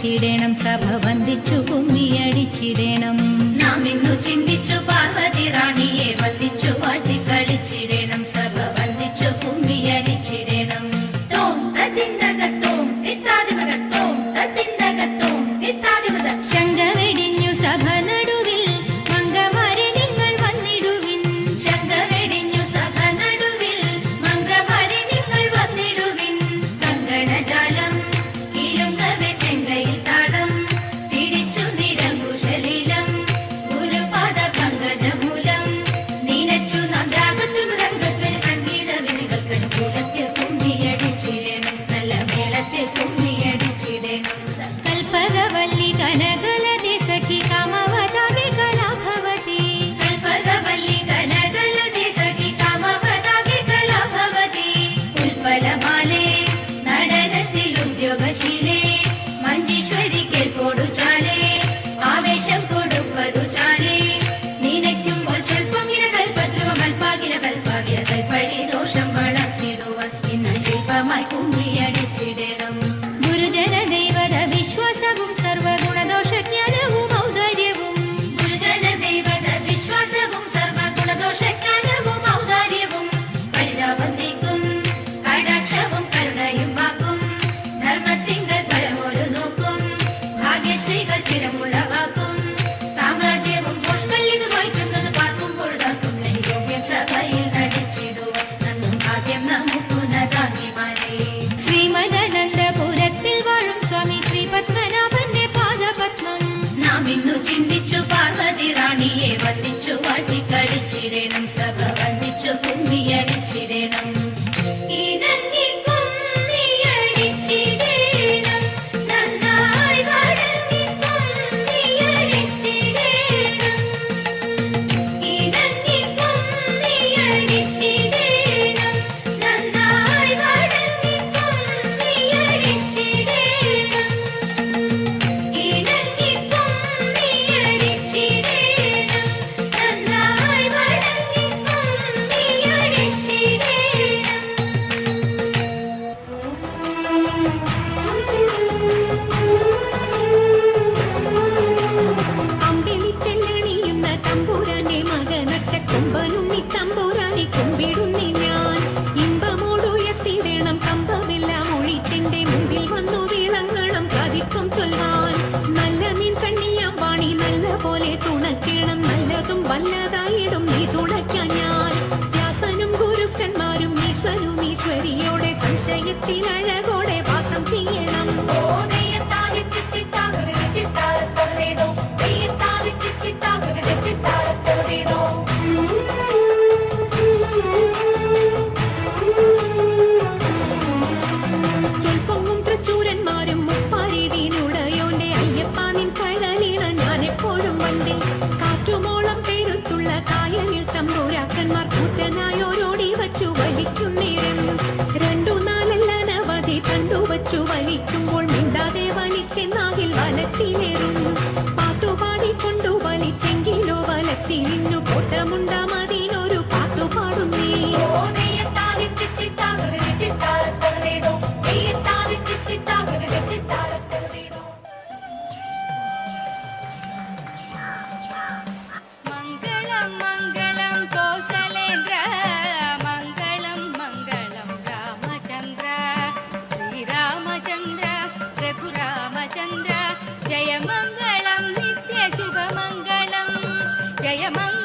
ചിരിച്ചിടേണം സഭ വന്ദിച്ചു കുമ്മിയടിച്ചിടേണം നാം ഇന്നു ചിന്തിച്ചു പാർവതി റാണിയെ വന്ദിച്ചു വാഴ്ത്തി കഴിച്ചിടേണം Seven. மரத்தின் அழகோட കണ്ടുവച്ചു വലിക്കുമ്പോൾ മിണ്ടാതെ വലിച്ചെന്നാകിൽ വലച്ചിലേറും പാട്ടുപാടിക്കൊണ്ടു വലിച്ചെങ്കിലോ വലച്ചിരുന്നു 也门。